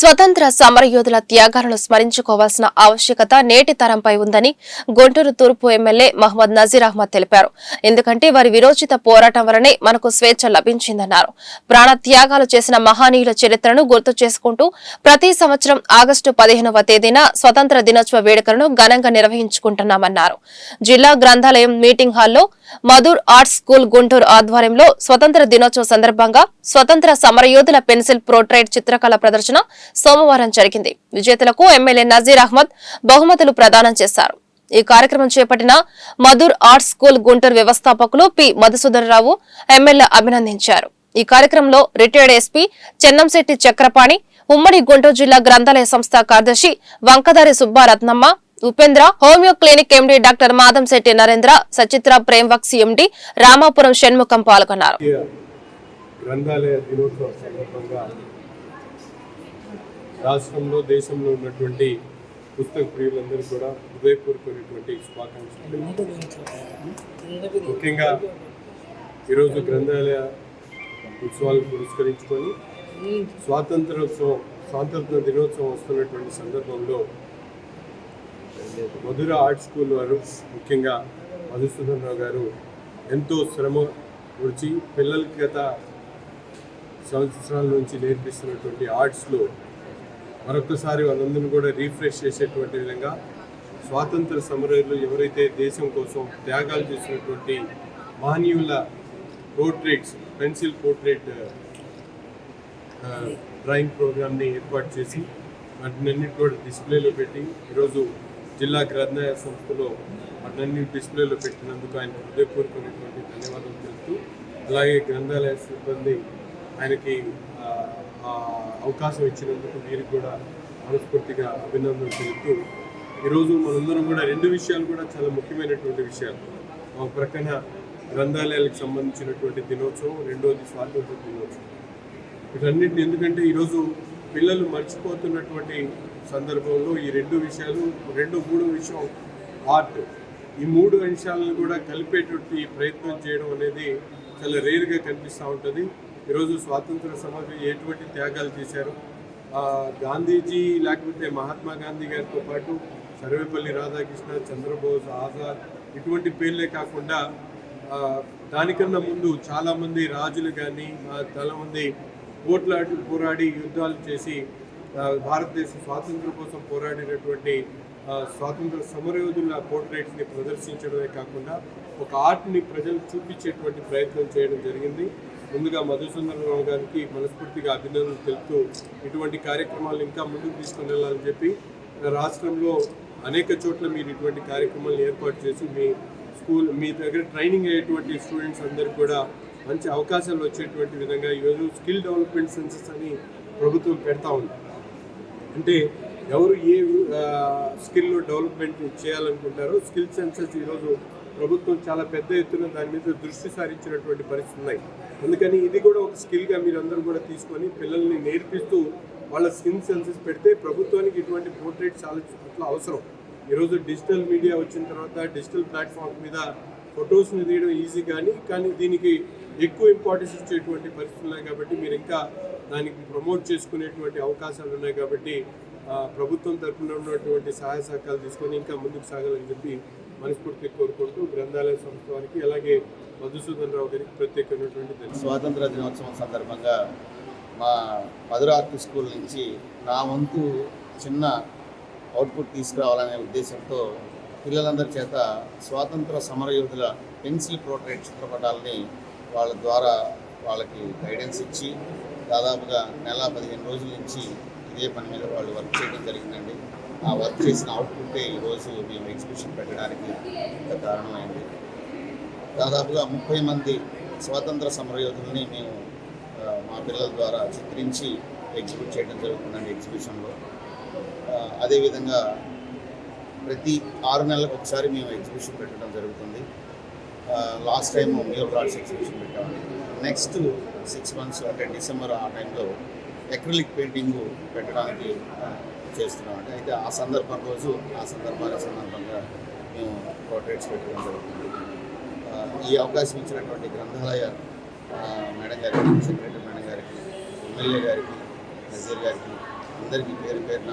స్వతంత్ర సమరయోధుల త్యాగాలను స్మరించుకోవాల్సిన ఆవశ్యకత నేటి తరంపై ఉందని గుంటూరు తూర్పు ఎమ్మెల్యే మహమ్మద్ నజీర్ అహ్మద్ తెలిపారు. ఎందుకంటే వారి విరోచిత పోరాటం వలనే మనకు స్వేచ్ఛ లభించిందన్నారు. ప్రాణ త్యాగాలు చేసిన మహానీయుల చరిత్రను గుర్తు చేసుకుంటూ ప్రతి సంవత్సరం ఆగస్టు పదిహేనవ తేదీన స్వతంత్ర దినోత్సవ వేడుకలను ఘనంగా నిర్వహించుకుంటున్నామన్నారు. జిల్లా గ్రంథాలయం మీటింగ్ హాల్లో మధుర్ ఆర్ట్స్ స్కూల్ గుంటూరు ఆధ్వర్యంలో స్వతంత్ర దినోత్సవ సందర్భంగా స్వతంత్ర సమరయోధుల పెన్సిల్ ప్రోట్రైట్ చిత్రకళ ప్రదర్శన సోమవారం జరిగింది. విజేతలకు ఎమ్మెల్యే నజీర్ అహ్మద్ బహుమతులు ప్రదానం చేశారు. ఈ కార్యక్రమం చేపట్టిన మధుర్ ఆర్ట్స్ స్కూల్ గుంటూరు వ్యవస్థాపకులు పి. మధుసూదరరావు ఎమ్మెల్యే అభినందించారు. ఈ కార్యక్రమంలో రిటైర్డ్ ఎస్పీ చెన్నంశెట్టి చక్రపాణి ఉమ్మడి గుంటూరు జిల్లా గ్రంథాలయ సంస్థ కార్యదర్శి Vankadari Subbaratnamma Upendra homoeo clinic MD doctor Madhamsetty Narendra Sachitra ప్రేమ్వక్స్ MD Ramapuram Shanmukham పాల్గొన్నారు జాతీయ గ్రంథాలయ దినోత్సవం సందర్భంగా రాష్ట్రంలో దేశంలో ఉన్నటువంటి పుస్తక ప్రియులందరూ కూడా హృదయపూర్వకమైనటువంటి శుభాకాంక్షలు. ముఖ్యంగా ఈరోజు గ్రంథాలయ ఉత్సవాలను పురస్కరించుకొని స్వాతంత్రోత్సవం స్వాతంత్ర దినోత్సవం వస్తున్నటువంటి సందర్భంలో మధుర ఆర్ట్ స్కూల్ వారు ముఖ్యంగా మధుసూదన్ రావు గారు ఎంతో శ్రమ గురించి పిల్లలకి గత సంవత్సరాల నుంచి నేర్పిస్తున్నటువంటి ఆర్ట్స్లో మరొకసారి వాళ్ళందరినీ కూడా రీఫ్రెష్ చేసేటువంటి విధంగా స్వాతంత్ర సమరయులు ఎవరైతే దేశం కోసం త్యాగాలు చేసినటువంటి మహనీయుల పోర్ట్రేట్స్ పెన్సిల్ పోర్ట్రేట్ డ్రాయింగ్ ప్రోగ్రామ్ని ఏర్పాటు చేసి వాటినన్నిటి కూడా డిస్ప్లేలో పెట్టి ఈరోజు జిల్లా గ్రంథాలయ సంస్థలో వాటినన్ని డిస్ప్లేలో పెట్టినందుకు ఆయన హృదయపూర్వకమైనటువంటి ధన్యవాదాలు తెలుపుతూ అలాగే గ్రంథాలయ సిబ్బంది ఆయనకి అవకాశం ఇచ్చినందుకు వీరికి కూడా మనస్ఫూర్తిగా అభినందనలు తెలుపుతూ ఈరోజు మనందరం కూడా రెండు విషయాలు కూడా చాలా ముఖ్యమైనటువంటి విషయాలు. ఒక ప్రక్కన గ్రంథాలయాలకు సంబంధించినటువంటి దినోత్సవం రెండోది స్వాతంత్ర దినోత్సవం. వీటన్నిటిని ఎందుకంటే ఈరోజు పిల్లలు మర్చిపోతున్నటువంటి సందర్భంలో ఈ రెండు విషయాలు రెండు మూడు విషయం ఆర్ట్ ఈ మూడు అంశాలను కూడా కలిపేటువంటి ప్రయత్నం చేయడం అనేది చాలా రేరుగా కనిపిస్తూ ఉంటుంది. ఈరోజు స్వాతంత్ర సమర ఎటువంటి త్యాగాలు చేశారు? గాంధీజీ లేకపోతే మహాత్మా గాంధీ గారితో పాటు సర్వేపల్లి రాధాకృష్ణ చంద్రబోస్ ఆజాద్ ఇటువంటి పేర్లే కాకుండా దానికన్నా ముందు చాలామంది రాజులు కానీ చాలామంది పోట్లాడి పోరాడి యుద్ధాలు చేసి భారతదేశ స్వాతంత్రం కోసం పోరాడినటువంటి స్వాతంత్ర సమరయోధుల పోర్ట్రేట్స్ని ప్రదర్శించడమే కాకుండా ఒక ఆర్ట్ని ప్రజలకు చూపించేటువంటి ప్రయత్నం చేయడం జరిగింది. ముందుగా మధుసూదనరావు గారికి మనస్ఫూర్తిగా అభినందనలు తెలుపుతూ ఇటువంటి కార్యక్రమాలు ఇంకా ముందుకు తీసుకుని వెళ్ళాలని చెప్పి రాష్ట్రంలో అనేక చోట్ల మీరు ఇటువంటి కార్యక్రమాలను ఏర్పాటు చేసి మీ స్కూల్ మీ దగ్గర ట్రైనింగ్ అయ్యేటువంటి స్టూడెంట్స్ అందరికీ కూడా మంచి అవకాశాలు వచ్చేటువంటి విధంగా ఈరోజు స్కిల్ డెవలప్మెంట్ సెన్సెస్ అని ప్రభుత్వం పెడతా ఉంది. అంటే ఎవరు ఏ స్కిల్ స్కిల్లో డెవలప్మెంట్ చేయాలనుకుంటారో స్కిల్ సెన్సెస్ ఈరోజు ప్రభుత్వం చాలా పెద్ద ఎత్తున దాని మీద దృష్టి సారించినటువంటి పరిస్థితులు ఉన్నాయి. అందుకని ఇది కూడా ఒక స్కిల్గా మీరందరూ కూడా తీసుకొని పిల్లల్ని నేర్పిస్తూ వాళ్ళ స్కిన్ సెన్సెస్ పెడితే ప్రభుత్వానికి ఇటువంటి పోర్ట్రేట్ చాలా చాలా అవసరం. ఈరోజు డిజిటల్ మీడియా వచ్చిన తర్వాత డిజిటల్ ప్లాట్ఫామ్ మీద ఫొటోస్ని తీయడం ఈజీ కానీ కానీ దీనికి ఎక్కువ ఇంపార్టెన్స్ ఇచ్చేటువంటి పరిస్థితులు ఉన్నాయి కాబట్టి మీరు ఇంకా దానికి ప్రమోట్ చేసుకునేటువంటి అవకాశాలు ఉన్నాయి కాబట్టి ప్రభుత్వం తరఫున ఉన్నటువంటి సహాయ సహకారాలు తీసుకొని ఇంకా ముందుకు సాగాలని చెప్పి మనస్ఫూర్తి కోరుకుంటూ గ్రంథాలయ సంస్థ వారికి అలాగే మధుసూదన్ రావు గారికి ప్రత్యేకమైనటువంటి స్వాతంత్ర దినోత్సవం సందర్భంగా మా మధుర స్కూల్ నుంచి నా వంతు చిన్న అవుట్పుట్ తీసుకురావాలనే ఉద్దేశంతో పిల్లలందరి చేత స్వాతంత్ర సమరయోధుల పెన్సిల్ ప్రోట్రేట్ చిత్రపటాలని వాళ్ళ ద్వారా వాళ్ళకి గైడెన్స్ ఇచ్చి దాదాపుగా నెల పదిహేను రోజుల నుంచి ఇదే పని మీద వాళ్ళు వర్క్ చేయడం జరిగిందండి. ఆ వర్క్ చేసిన అవుట్పుట్టే ఈరోజు మేము ఎగ్జిబిషన్ పెట్టడానికి కారణమైంది దాదాపుగా ముప్పై మంది స్వాతంత్ర సమరయోధుల్ని మేము మా పిల్లల ద్వారా చిత్రించి ఎగ్జిబిట్ చేయడం జరుగుతుందండి ఎగ్జిబిషన్లో. అదేవిధంగా ప్రతి ఆరు నెలలకు ఒకసారి మేము ఎగ్జిబిషన్ పెట్టడం జరుగుతుంది. Last time mural arts exhibition పెట్టామండి నెక్స్ట్ సిక్స్ మంత్స్ అంటే డిసెంబర్ ఆ టైంలో ఎక్రిలిక్ పెయింటింగ్ పెట్టడానికి చేస్తున్నామండి అయితే ఆ సందర్భం రోజు ఆ సందర్భాల సందర్భంగా మేము పోర్ట్రేట్స్ పెట్టడం జరుగుతుంది. ఈ అవకాశం ఇచ్చినటువంటి గ్రంథాలయ మేడం గారికి సెక్రటరీ మేడం గారికి ఎమ్మెల్యే గారికి నజీర్ గారికి అందరికీ పేరు పేరున